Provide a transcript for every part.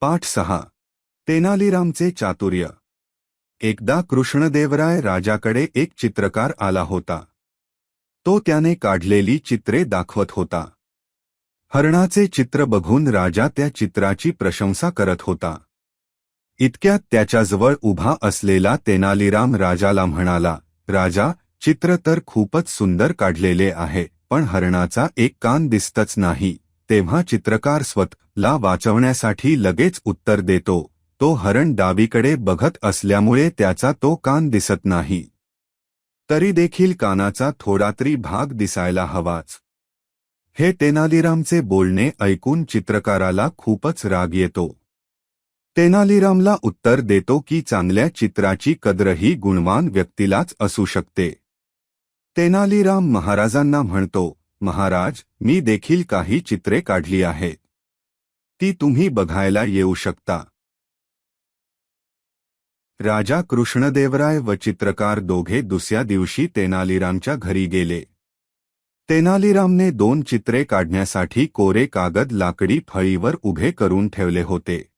पाठ सहा. तेनालीरामचे चातुर्य. एकदा कृष्णदेवराय राजाकडे एक चित्रकार आला होता. तो त्याने काढलेली चित्रे दाखवत होता. हरणाचे चित्र बघून राजा त्या चित्राची प्रशंसा करत होता. इतक्यात त्याच्याजवळ उभा असलेला तेनालीराम राजाला म्हणाला राजा चित्र तर खूपच सुंदर काढलेले आहे पण हरणाचा एक कान दिसतच नाही. तेव्हा चित्रकार स्वतःला वाचवण्यासाठी लगेच उत्तर देतो. तो हरण डावीकडे बघत असल्यामुळे त्याचा तो कान दिसत नाही. तरी देखील कानाचा थोडा तरी भाग दिसायला हवाच. हे तेनालीरामचे बोलणे ऐकून चित्रकाराला खूपच राग येतो. तेनालीरामला उत्तर देतो की चांगल्या चित्राची कद्रही गुणवान व्यक्तीलाच असू शकते. तेनालीराम महाराजांना म्हणतो महाराज, मी देखील काही चित्रे काढली आहेत. ती तुम्ही बघायला येऊ शकता. राजा कृष्णदेवराय व चित्रकार दोघे दुसऱ्या दिवशी तेनालीरामच्या घरी गेले. तेनालीरामने दोन चित्रे काढण्यासाठी कोरे कागद लाकडी फळीवर उभे करून ठेवले होते.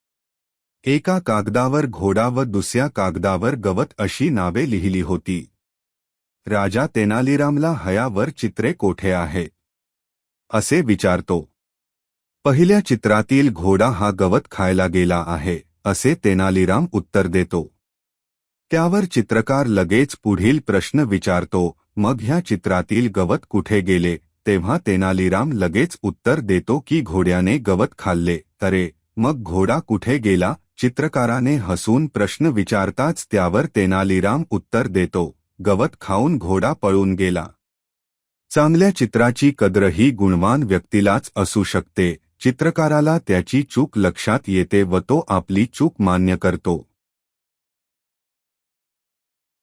एका कागदावर घोडा व दुसऱ्या कागदावर गवत अशी नावे लिहिली होती. राजा तेनालीरामला हयावर चित्रे कोठे आहे असे विचारतो. पहिल्या चित्रातील घोडा हा गवत खायला गेला आहे असे तेनालीराम उत्तर देतो. त्यावर चित्रकार लगेच पुढील प्रश्न विचारतो मग ह्या चित्रातील गवत कुठे गेले? तेव्हा तेनालीराम लगेच उत्तर देतो की घोड्याने गवत खाल्ले तरे मग घोडा कुठे गेला? चित्रकाराने हसून प्रश्न विचारताच त्यावर तेनालीराम उत्तर देतो गवत खाऊन घोडा पळून गेला. चांगल्या चित्राची कद्र ही गुणवान व्यक्तीलाच असू शकते. चित्रकाराला त्याची चूक लक्षात येते व तो आपली चूक मान्य करतो.